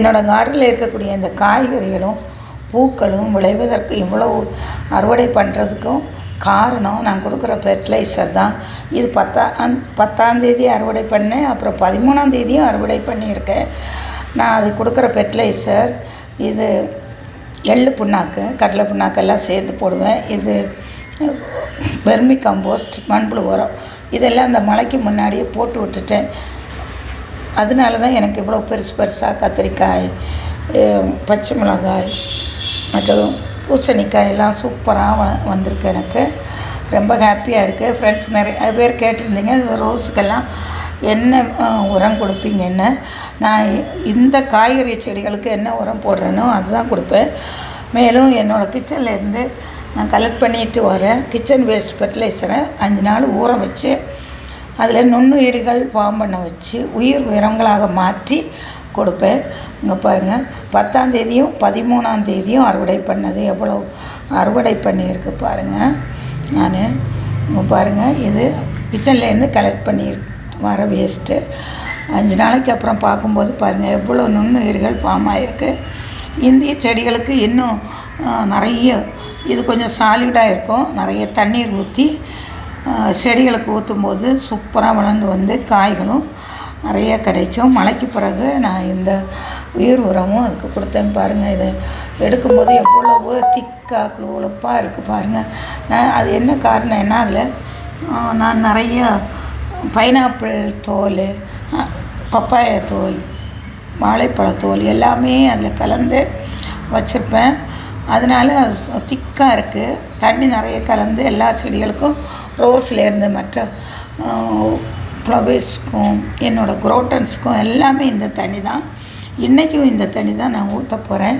என்னோடய கார்டனில் இருக்கக்கூடிய இந்த காய்கறிகளும் பூக்களும் விளைவதற்கு இவ்வளோ அறுவடை பண்ணுறதுக்கும் காரணம் நான் கொடுக்குற ஃபெர்டிலைசர் தான். இது பத்தா பத்தாந்தேதி அறுவடை பண்ணேன் அப்புறம் பதிமூணாந்தேதியும் அறுவடை பண்ணியிருக்கேன். நான் அது கொடுக்குற ஃபெர்டிலைசர் இது எள்ளு புண்ணாக்கு கடலை புண்ணாக்கெல்லாம் சேர்த்து போடுவேன். இது வெர்மி கம்போஸ்ட் மண்புழு உரம் இதெல்லாம் அந்த மழைக்கு முன்னாடியே போட்டு விட்டுட்டேன். அதனால தான் எனக்கு இவ்வளோ பெருசு பெருசாக கத்திரிக்காய் பச்சை மிளகாய் மற்றும் பூசணிக்காய் எல்லாம் சூப்பராக வ வந்திருக்கு எனக்கு. ரொம்ப ஹாப்பியாக இருக்குது ஃப்ரெண்ட்ஸ் நிறைய பேர் கேட்டிருந்தீங்க இந்த ரோஸுக்கெல்லாம் என்ன உரம் உரம் கொடுப்பீங்கன்னு நான் இந்த காய்கறி செடிகளுக்கு என்ன உரம் போடுறேனோ அதுதான் கொடுப்பேன். மேலும் என்னோடய கிச்சன்லேருந்து நான் கலெக்ட் பண்ணிட்டு வரேன். கிச்சன் வேஸ்ட் ஃபெர்டிலைசரை அஞ்சு நாள் ஊற வச்சு அதில் நுண்ணுயிர்கள் ஃபார்ம் பண்ண வச்சு உயிர் உரங்களாக மாற்றி கொடுப்பேன். இங்கே பாருங்கள் பத்தாந்தேதியும் பதிமூணாந்தேதியும் அறுவடை பண்ணது. எவ்வளோ அறுவடை பண்ணியிருக்கு பாருங்கள் நான் இங்கே பாருங்கள் இது கிச்சன்லேருந்து கலெக்ட் பண்ணி வர வேஸ்ட்டு அஞ்சு நாளைக்கு அப்புறம் பார்க்கும்போது பாருங்கள் எவ்வளோ நுண்ணுயிர்கள் ஃபார்ம் ஆகிருக்கு இந்திய செடிகளுக்கு இன்னும் நிறைய இது கொஞ்சம் சாலிடாக இருக்கும். நிறைய தண்ணீர் ஊற்றி செடிகளுக்கு செடிகளுக்கு ஊற்றும்போது சூப்பராக வளர்ந்து வந்து காய்களும் நிறைய கிடைக்கும். மழைக்கு பிறகு நான் இந்த உயிர் உரமும் அதுக்கு கொடுத்தேன் பாருங்கள் இதை எடுக்கும்போது எவ்வளவு திக்காக குழுப்பாக இருக்குது பாருங்கள் நான் அது என்ன காரணம் என்ன அதில் நான் நிறைய பைனாப்பிள் தோல் பப்பாய தோல் வாழைப்பழத்தோல் எல்லாமே அதில் கலந்து வச்சுருப்பேன். அதனால் அது திக்காக இருக்குது தண்ணி நிறைய கலந்து எல்லா செடிகளுக்கும் ரோஸ்லேருந்து மற்ற ஃப்ளவர்ஸ்க்கும் என்னோடய குரோட்டன்ஸ்க்கும் எல்லாமே இந்த தண்ணி தான். இன்றைக்கும் இந்த தண்ணி தான் நான் ஊற்ற போகிறேன்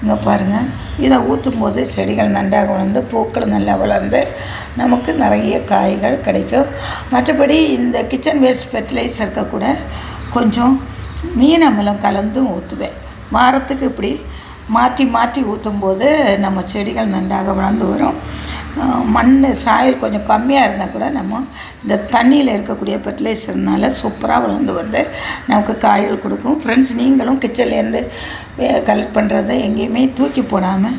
இங்கே பாருங்கள் இதை ஊற்றும் போது செடிகள் நன்றாக வளர்ந்து பூக்கள் நல்லா வளர்ந்து நமக்கு நிறைய காய்கள் கிடைக்கும். மற்றபடி இந்த கிச்சன் வேஸ்ட் ஃபெர்டிலைசருக்கு கூட கொஞ்சம் மீன் அமிலம் கலந்தும் ஊற்றுவேன் வாரத்துக்கு இப்படி மாற்றி மாற்றி ஊற்றும்போது நம்ம செடிகள் நன்றாக வளர்ந்து வரும். மண் சாயல் கொஞ்சம் கம்மியாக இருந்தால் கூட நம்ம இந்த தண்ணியில் இருக்கக்கூடிய ஃபெர்டிலைசர்னால சூப்பராக வளர்ந்து வந்து நமக்கு காய்கள் கொடுக்கும். ஃப்ரெண்ட்ஸ் நீங்களும் கிச்சன்லேருந்து கலெக்ட் பண்ணுறதை எங்கேயுமே தூக்கி போடாமல்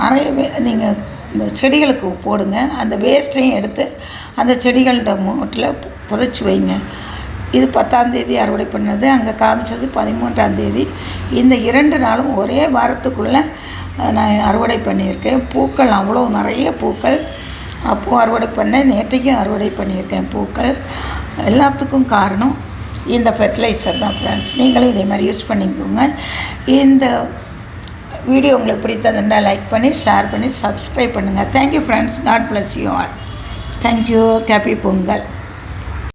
நிறைய நீங்கள் இந்த செடிகளுக்கு போடுங்க. அந்த வேஸ்ட்டையும் எடுத்து அந்த செடிகள்கிட்ட மூட்டில் புதைச்சி வைங்க. இது பத்தாந்தேதி அறுவடை பண்ணது. அங்கே காமிச்சது பதிமூன்றாந்தேதி இந்த இரண்டு நாளும் ஒரே வாரத்துக்குள்ளே நான் அறுவடை பண்ணியிருக்கேன். பூக்கள் அவ்வளோ நிறைய பூக்கள். அப்போ அறுவடை பண்ணேன். நேற்றைக்கும் அறுவடை பண்ணியிருக்கேன் பூக்கள். எல்லாத்துக்கும் காரணம் இந்த ஃபெர்டிலைசர் தான் ஃப்ரெண்ட்ஸ் நீங்களும் இதே மாதிரி யூஸ் பண்ணிக்கோங்க. இந்த வீடியோ உங்களுக்கு பிடித்ததுன்னா லைக் பண்ணி ஷேர் பண்ணி சப்ஸ்கிரைப் பண்ணுங்கள் thank you friends God bless you all thank you happy Pongal